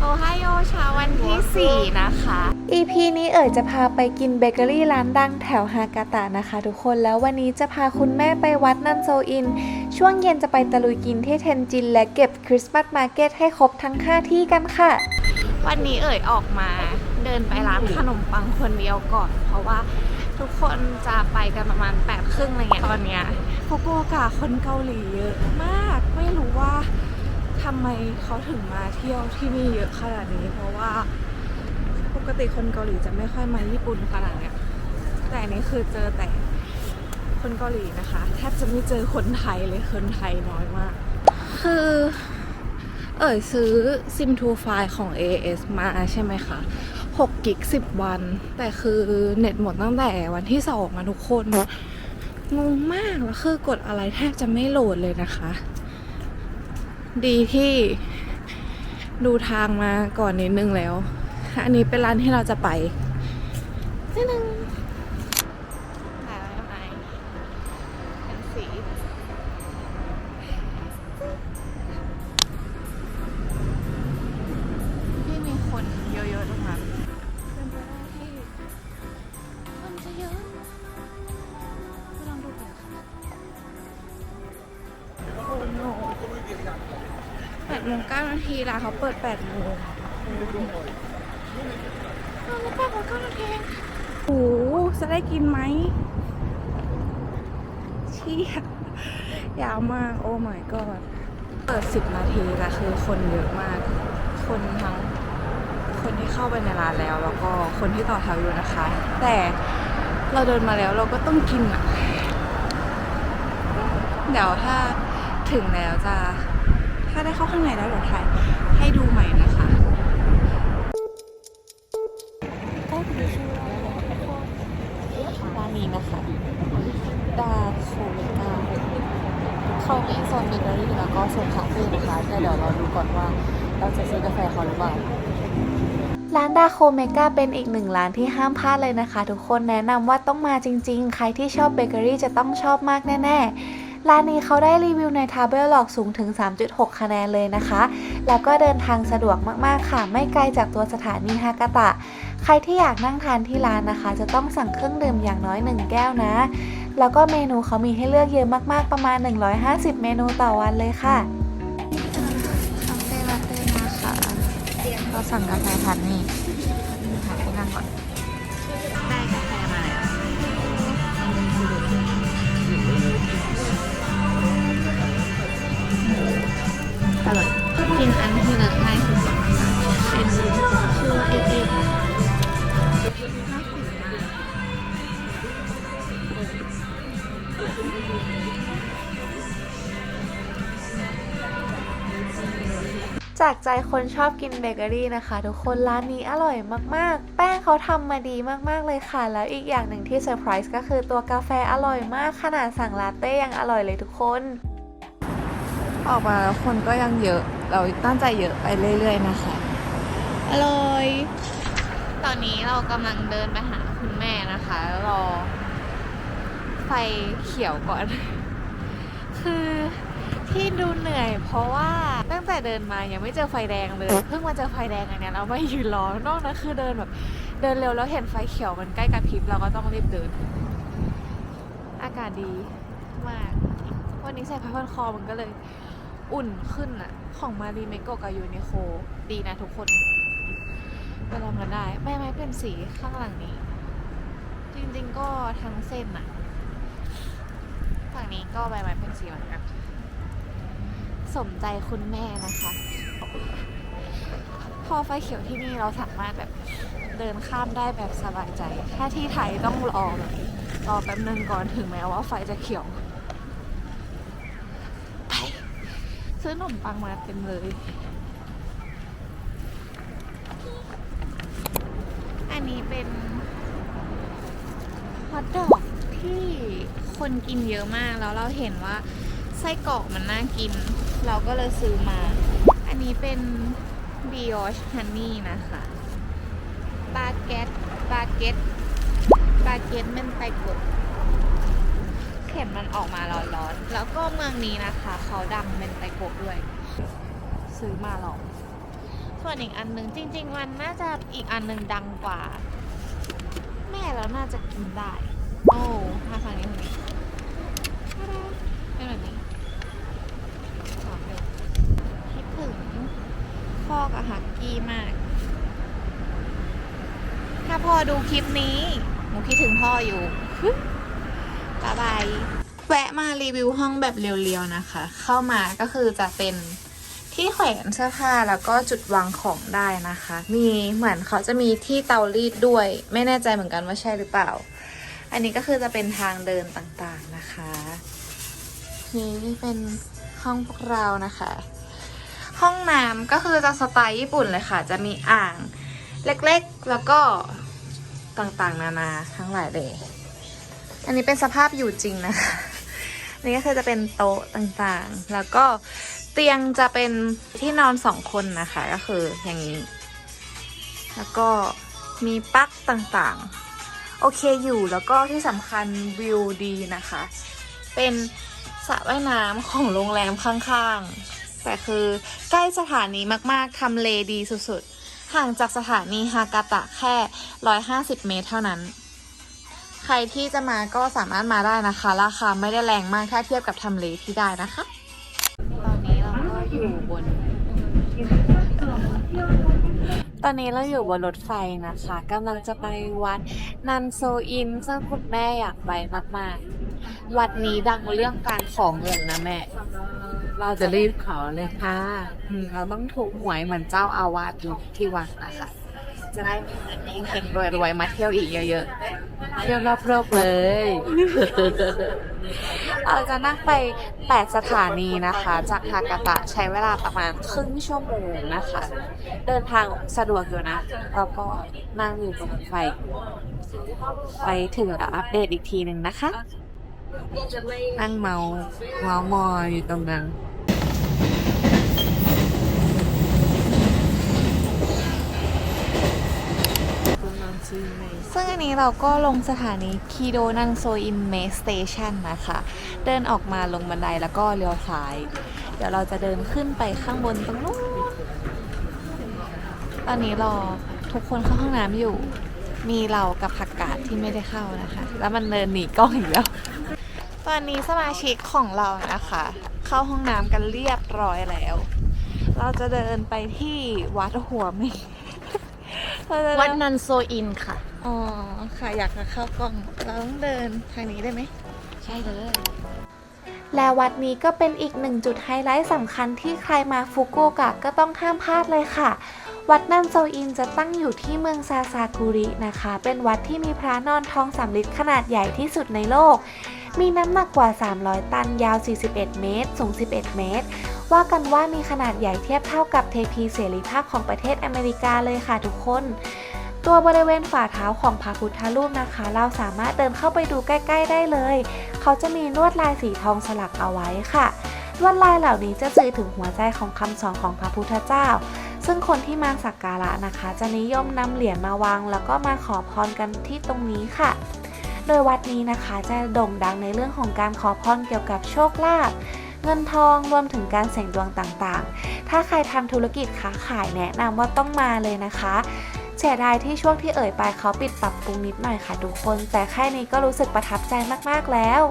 โอไฮโอเช้าวันที่ 4 นะคะ EP นี้เอ๋ยจะพาไปกินเบเกอรี่ร้านดังแถวฮากาตะนะคะทุกคนแล้ววันนี้จะพาคุณแม่ไปวัดนันโซอิน ช่วงเย็นจะไปตะลุยกินที่เทนจิน และเก็บคริสต์มาสมาร์เก็ตให้ครบทั้ง 5 ที่กันค่ะ วันนี้เอ่ยออกมาเดินไปร้านขนมปังคนเดียวก่อน เพราะว่าทุกคนจะไปกันประมาณ8ปดครึ่งอะไรเงี้ยตอนเนี้ยฟุกุโอกะคนเกาหลีเยอะมากไม่รู้ว่า ทำไมเขาถึงมาเที่ยวที่นี่เยอะขนาดนี้ เพราะว่าปกติคนเกาหลีจะไม่ค่อยมาญี่ปุ่นขนาดเนี้ยแต่อันนี้คือเจอแต่คนเกาหลีนะคะแทบจะไม่เจอคนไทยเลยคนไทยน้อยมาก คือ เอ่ยซื้อซิมทูไฟของ AS มาใช่ไหมคะ6กิก10 วัน แต่คือเน็ตหมดตั้งแต่วันที่สองมาทุกคนงงมากแล้วคือกดอะไรแทบจะไม่โหลดเลยนะคะ ดีที่ดูทางมาก่อนนิดนึงแล้ว อันนี้เป็นร้านที่เราจะไปนิดนึงถ่ายไว้ไหมเป็นสี งเก้านาทีร้านเขาเปิดแปดโมงอ้าวแล้วแปดโมงเก้านาทีโอ้โหจะได้กินไหมเชี่ยยาวมากโอ้ my god เปิด10นาทีแต่คือคนเยอะมาก คนทั้งคนที่เข้าไปในร้านแล้ว แล้วก็คนที่ต่อแถวอยู่นะคะ แต่เราเดินมาแล้วเราก็ต้องกินอะ เดี๋ยวถ้าถึงแล้วจะ ถ้าได้เข้าข้างในแล้วเดี๋ยวถ่ายให้ดูใหม่นะคะ ร้านนี้นะคะดาโคเมกาเขามีโซนเบเกอรี่แล้วก็โซนคาเฟ่นะคะแต่เดี๋ยวเราดูก่อนว่าเราจะซื้อกาแฟเขาหรือเปล่าร้านดาโคเมกาเป็นอีกหนึ่งร้านที่ห้ามพลาดเลยนะคะ ทุกคนแนะนำว่าต้องมาจริงๆ ใครที่ชอบเบเกอรี่จะต้องชอบมากแน่ ๆ ร้านนี้เขาได้รีวิวในทาเบลหลอกสูงถึง 3.6 คะแนนเลยนะคะ แล้วก็เดินทางสะดวกมากๆค่ะ ไม่ไกลจากตัวสถานีฮากาตะ ใครที่อยากนั่งทานที่ร้านนะคะ จะต้องสั่งเครื่องดื่มอย่างน้อย 1 แก้วนะ แล้วก็เมนูเขามีให้เลือกเยอะมากๆ ประมาณ 150 เมนูต่อวันเลยค่ะคาเฟ่ลาเต้นะคะเราสั่งกาแฟพันนี่ กินอันที่เลิกง่ายสุดๆเป็นชื่อว่าเอเอจากใจคนชอบกินเบเกอรี่นะคะ ทุกคนร้านนี้อร่อยมากๆ แป้งเขาทำมาดีมากๆเลยค่ะ แล้วอีกอย่างหนึ่งที่เซอร์ไพรส์ก็คือตัวกาแฟอร่อยมากขนาดสั่งลาเต้ยังอร่อยเลยทุกคน ออกมาแล้วคนก็ยังเยอะ เราตั้งใจเยอะไปเรื่อย ๆ นะคะอร่อย ตอนนี้เรากำลังเดินไปหาคุณแม่นะคะ รอ ไฟเขียวก่อน คือที่ดูเหนื่อย เพราะว่าตั้งแต่เดินมายังไม่เจอไฟแดงเลย เพิ่งมาเจอไฟแดงอันเนี้ยเราไม่ยืนรอนอกนั้นคือเดินแบบ เดินเร็วแล้วเห็นไฟเขียวมันใกล้กระพริบเราก็ต้องรีบเดิน อากาศดีมาก วันนี้ใส่ผ้าพันคอมันก็เลย อุ่นขึ้นอะของมารีเมโกกับยูนิโคดีนะทุกคนไปลองกันได้ไม่ไม่เป็นสีข้างหลังนี้ จริงๆก็ทั้งเส้นอะฝั่งนี้ก็ใบไม้เป็นสีเหมือนกันสมใจคุณแม่นะคะ พอไฟเขียวที่นี่เราสามารถแบบเดินข้ามได้แบบสบายใจ ถ้าที่ไทยต้องรอแบบรอแป๊บนึงก่อนถึงแม้ว่าไฟจะเขียว ไป ซื้อขนมปังมาเต็มเลย อันนี้เป็นฮอทดอกที่คนกินเยอะมากแล้วเราเห็นว่าไส้กรอกมันน่ากิน เราก็เลยซื้อมา อันนี้เป็นบิออชฮันนี่นะคะบาเกตบาเกตบาเกตเป็นไตกด มันออกมาร้อนๆ แล้วก็เมืองนี้นะคะ เขาดังเป็นไตโกะด้วย ซื้อมาลอง ส่วนอีกอันหนึ่งจริง ๆ มันน่าจะอีกอันหนึ่งดังกว่า แม่แล้วน่าจะกินได้ โอ้มาฝั่งนี้ฝั่งนี้เป็นแบบนี้หอมเลยคิดถึงพ่อกับฮักกี้มาก ถ้าพ่อดูคลิปนี้ หนูคิดถึงพ่ออยู่ บายบาย แวะมารีวิวห้องแบบเรียวๆนะคะ เข้ามาก็คือจะเป็นที่แขวนเสื้อผ้าแล้วก็จุดวางของได้นะคะ มีเหมือนเขาจะมีที่เตารีดด้วย ไม่แน่ใจเหมือนกันว่าใช่หรือเปล่า อันนี้ก็คือจะเป็นทางเดินต่างๆนะคะ นี่เป็นห้องพวกเรานะคะ ห้องน้ำก็คือจะสไตล์ญี่ปุ่นเลยค่ะ จะมีอ่างเล็กๆแล้วก็ต่างๆ นานาทั้งหลายเลย อันนี้เป็นสภาพอยู่จริงนะคะ นี้ก็คือจะเป็นโต๊ะต่างๆ แล้วก็เตียงจะเป็นที่นอนสองคนนะคะ ก็คืออย่างนี้ แล้วก็มีปลั๊กต่างๆ โอเคอยู่แล้วก็ที่สำคัญวิวดีนะคะ เป็นสระว่ายน้ำของโรงแรมข้างๆ แต่คือใกล้สถานีมากๆทำเลดีสุดๆ ห่างจากสถานีฮากาตะแค่ 150 เมตรเท่านั้น ใครที่จะมาก็สามารถมาได้นะคะ ราคาไม่ได้แรงมากถ้าเทียบกับทำเลที่ได้นะคะ ตอนนี้เราก็อยู่บน ตอนนี้เราอยู่บนรถไฟนะคะกำลังจะไปวัดนันโซอินซึ่งคุณแม่อยากไปมากๆ วัดนี้ดังเรื่องการของเงินนะแม่ เราจะรีบขอเลยค่ะ เราต้องถูกหวยเหมือนเจ้าอาวาสอยู่ที่วัดนะคะ จะได้มีเงินเก่งๆรวยมาเที่ยวอีกเยอะๆ เที่ยวรอบๆเลย เราจะนั่งไป 8 สถานีนะคะ จากฮากาตะใช้เวลาประมาณครึ่งชั่วโมงนะคะ เดินทางสะดวกอยู่นะแล้วก็นั่งอยู่บนรถไฟ ไปถึงแล้วอัปเดตอีกทีหนึ่งนะคะ นั่งเมาเมามอยอยู่ตรงนั้น ซึ่งอันนี้เราก็ลงสถานีคีโดนันโซอินเมสเตชันนะคะ เดินออกมาลงบันไดแล้วก็เลี้ยวซ้าย เดี๋ยวเราจะเดินขึ้นไปข้างบนตรงนู้นตอนนี้รอทุกคนเข้าห้องน้ำอยู่ มีเรากับผักกาดที่ไม่ได้เข้านะคะ แล้วมันเดินหนีกล้องอีกแล้ว ตอนนี้สมาชิกของเรานะคะ เข้าห้องน้ำกันเรียบร้อยแล้ว เราจะเดินไปที่วัดหัวเมงเราจะเดิ วัดนันโซอินค่ะ อ๋อ ค่ะอยากจะเข้ากล้องเราต้องเดินทางนี้ได้ไหม ใช่เลย และวัดนี้ก็เป็นอีกหนึ่งจุดไฮไลท์สำคัญที่ใครมาฟุกุโอกะก็ต้องห้ามพลาดเลยค่ะ วัดนันโซอินจะตั้งอยู่ที่เมืองซาซากุรินะคะ เป็นวัดที่มีพระนอนทองสำริดขนาดใหญ่ที่สุดในโลก มีน้ำหนักกว่า 300 ตัน ยาว 41 เมตร สูง 11 เมตร ว่ากันว่ามีขนาดใหญ่เทียบเท่ากับเทพีเสรีภาพของประเทศอเมริกาเลยค่ะทุกคน ตัวบริเวณฝ่าเท้าของพระพุทธรูปนะคะ เราสามารถเดินเข้าไปดูใกล้ ๆ ได้เลย เขาจะมีลวดลายสีทองสลักเอาไว้ค่ะลวดลายเหล่านี้จะสื่อถึงหัวใจของคำสอนของพระพุทธเจ้า ซึ่งคนที่มาสักการะนะคะ จะนิยมนำเหรียญมาวาง แล้วก็มาขอพรกันที่ตรงนี้ค่ะ โดยวัดนี้นะคะจะโด่งดังในเรื่องของการขอพรเกี่ยวกับโชคลาภ เงินทองรวมถึงการเสี่ยงดวงต่างๆ ถ้าใครทำธุรกิจค้าขายแนะนำว่าต้องมาเลยนะคะเสียดายที่ช่วงที่เอ่ยไปเขาปิดปรับปรุงนิดหน่อยค่ะทุกคน แต่แค่นี้ก็รู้สึกประทับใจมากๆแล้ว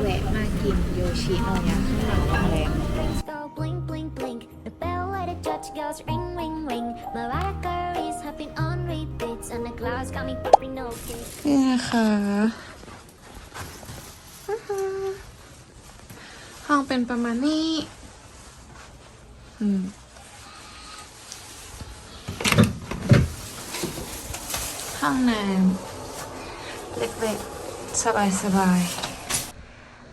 แวะมากินโยชิโนยะข้างหลังโรงแรม Go blink, blink, blink. The bell where the judge goes ring, ring, ring. Mariah Carey's hopping on repeats, and the clouds got me popping open. นี่นะคะอื้อหือห้องเป็นประมาณนี้ อืมห้องน้ำเล็กๆ สบายๆ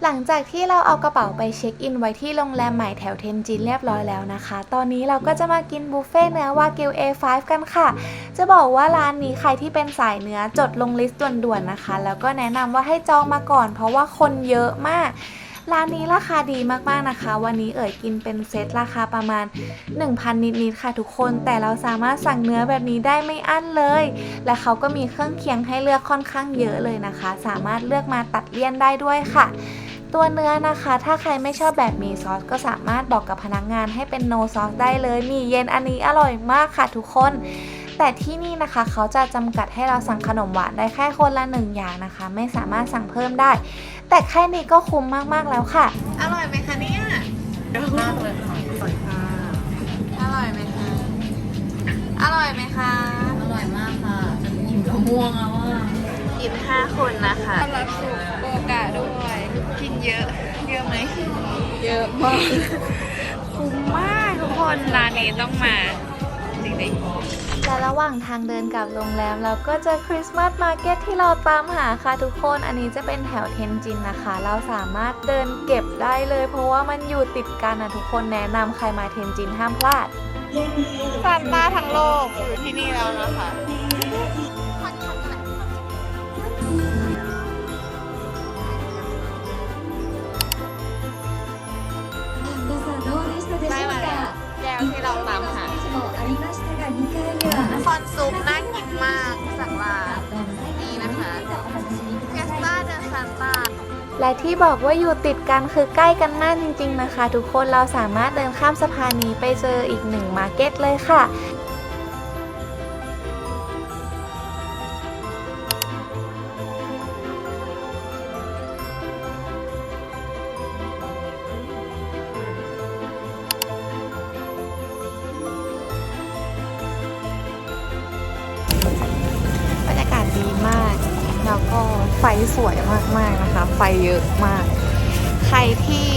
หลังจากที่เราเอากระเป๋าไปเช็คอินไว้ที่โรงแรมใหม่แถวเทนจินเรียบร้อยแล้วนะคะ ตอนนี้เราก็จะมากินบุฟเฟ่เนื้อวากิว A5 กันค่ะ จะบอกว่าร้านนี้ใครที่เป็นสายเนื้อจดลงลิสต์ด่วนๆนะคะ แล้วก็แนะนำว่าให้จองมาก่อน เพราะว่าคนเยอะมากร้านนี้ราคาดีมากๆนะคะ วันนี้เอ่ยกินเป็นเซตราคาประมาณ 1,000 นิดๆค่ะทุกคน แต่เราสามารถสั่งเนื้อแบบนี้ได้ไม่อั้นเลย และเขาก็มีเครื่องเคียงให้เลือกค่อนข้างเยอะเลยนะคะ สามารถเลือกมาตัดเลี่ยนได้ด้วยค่ะ ตัวเนื้อนะคะ ถ้าใครไม่ชอบแบบมีซอสก็สามารถบอกกับพนักงานให้เป็นโนซอสได้เลย มีเย็นอันนี้อร่อยมากค่ะทุกคน แต่ที่นี่นะคะเขาจะจำกัดให้เราสั่งขนมหวานได้แค่คนละหนึ่งอย่างนะคะ ไม่สามารถสั่งเพิ่มได้ แต่แค่นี้ก็คุ้มมากๆแล้วค่ะ อร่อยไหมคะเนี่ยมากเลยค่ะสวยค่ะอร่อยไหมคะ อร่อยไหมคะ อร่อยมากค่ะอิ่มกระม่วงแล้วอะกินห้าคนนะคะต้อนรับสู่โอกาด้วยกิน เยอะ เยอะไหม เยอะมาก คุ้มมากทุกคน ร้านนี้ต้องมา จริงๆและระหว่างทางเดินกลับโรงแรม เราก็เจอคริสต์มาสมาร์เก็ตที่เราตามหาค่ะทุกคน อันนี้จะเป็นแถวเทนจินนะคะ เราสามารถเดินเก็บได้เลย เพราะว่ามันอยู่ติดกันนะทุกคนแนะนำใครมาเทนจินห้ามพลาดซานต้าทั้งโลกอยู่ที่นี่แล้วนะคะ และที่บอกว่าอยู่ติดกันคือใกล้กันมากจริงๆนะคะ ทุกคนเราสามารถเดินข้ามสะพานนี้ไปเจออีกหนึ่งมาร์เก็ตเลยค่ะ ไฟสวยมากๆนะคะ ไฟเยอะมาก ใครที่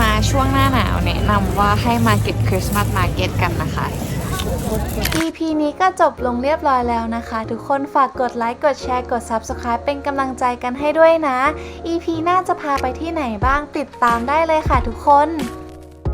มาช่วงหน้าหนาวแนะนำว่าให้มาเก็บคริสต์มาสมาร์เก็ตกันนะคะ EP นี้ก็จบลงเรียบร้อยแล้วนะคะ ทุกคนฝากกดไลค์ กดแชร์ กด Subscribe เป็นกำลังใจกันให้ด้วยนะ EP หน้าจะพาไปที่ไหนบ้างติดตามได้เลยค่ะทุกคน